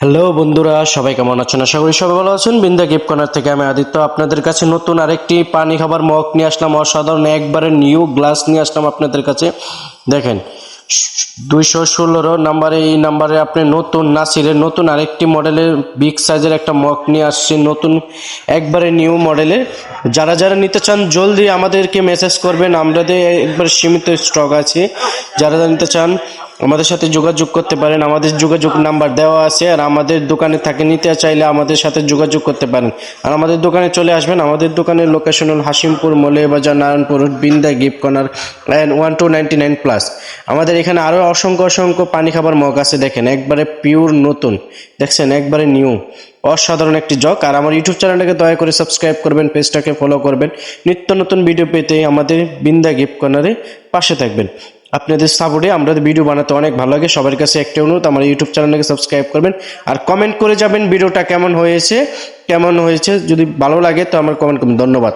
Hello বন্ধুরা, সবাই কেমন আছেন? আশা করি সবাই ভালো আছেন। বিন্দা গিফট কর্নার থেকে আমি আদিত্য আপনাদের কাছে নতুন আরেকটি পানি খাবার মগ নিয়ে আসলাম। অসাধারণ একবারে নিউ গ্লাস নিয়ে আসলাম আপনাদের কাছে। দেখেন, দুইশো ষোলোরো নাম্বারে এই নাম্বারে আপনি নতুন নাসিরের, নতুন আরেকটি মডেলের বিগ সাইজের একটা মগ নিয়ে আসছে নতুন, একবারে নিউ মডেলের যারা যারা নিতে চান, জলদি আমাদেরকে মেসেজ করবেন। আমাদের একবার সীমিত স্টক আছে। যারা যারা নিতে চান আমাদের সাথে যোগাযোগ করতে পারেন। আমাদের যোগাযোগ নাম্বার দেওয়া আছে আর আমাদের দোকানে থাকে নিতে চাইলে আমাদের সাথে যোগাযোগ করতে পারেন। আর আমাদের দোকানে চলে আসবেন। আমাদের দোকানের লোকেশন হল Hasimpur Moulvibazar Narayanpur, Binda gift corner and one two nine plus আমাদের এখানে আরও অসংখ্য অসংখ্য পানি খাবার মগ আছে দেখেন। একবারে পিওর নতুন। দেখছেন? একবারে নিউ অসাধারণ একটি জগ। আর আমার ইউটিউব চ্যানেলটাকে দয়া করে সাবস্ক্রাইব করবেন পেজটাকে ফলো করবেন। নিত্য নতুন ভিডিও পেতে আমাদের বিন্দা গিফট কর্নারে পাশে থাকবেন। আপনাদের সাপোর্টে আমরা ভিডিও বানাতে অনেক ভালো লাগে। সবার কাছে একটা অনুরোধ, আমার ইউটিউব চ্যানেলটাকে সাবস্ক্রাইব করবেন। আর কমেন্ট করে যাবেন ভিডিওটা কেমন হয়েছে কেমন হয়েছে, যদি ভালো লাগে তো আমার কমেন্ট করবেন। ধন্যবাদ।